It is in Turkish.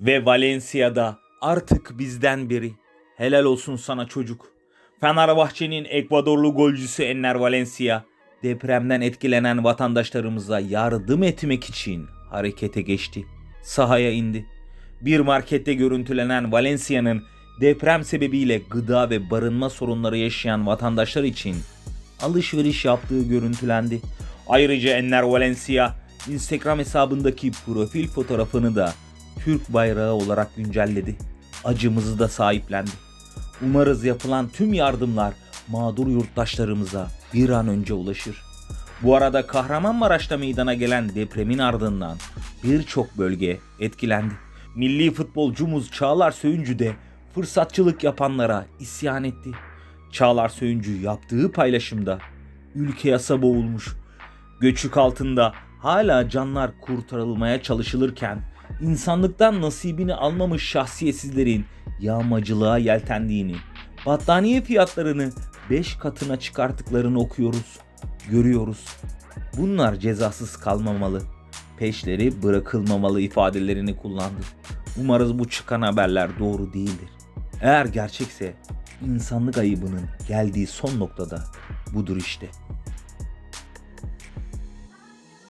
Ve Valencia'da artık bizden biri. Helal olsun sana çocuk. Fenerbahçe'nin Ekvadorlu golcüsü Enner Valencia depremden etkilenen vatandaşlarımıza yardım etmek için harekete geçti. Sahaya indi. Bir markette görüntülenen Valencia'nın deprem sebebiyle gıda ve barınma sorunları yaşayan vatandaşlar için alışveriş yaptığı görüntülendi. Ayrıca Enner Valencia Instagram hesabındaki profil fotoğrafını da Türk bayrağı olarak güncelledi. Acımızı da sahiplendi. Umarız yapılan tüm yardımlar mağdur yurttaşlarımıza bir an önce ulaşır. Bu arada Kahramanmaraş'ta meydana gelen depremin ardından birçok bölge etkilendi. Milli futbolcumuz Çağlar Söyüncü de fırsatçılık yapanlara isyan etti. Çağlar Söyüncü yaptığı paylaşımda ülke yasa boğulmuş, göçük altında hala canlar kurtarılmaya çalışılırken insanlıktan nasibini almamış şahsiyetsizlerin yağmacılığa yeltendiğini, battaniye fiyatlarını 5 katına çıkarttıklarını okuyoruz, görüyoruz. Bunlar cezasız kalmamalı, peşleri bırakılmamalı ifadelerini kullandı. Umarız bu çıkan haberler doğru değildir. Eğer gerçekse insanlık ayıbının geldiği son noktada budur işte.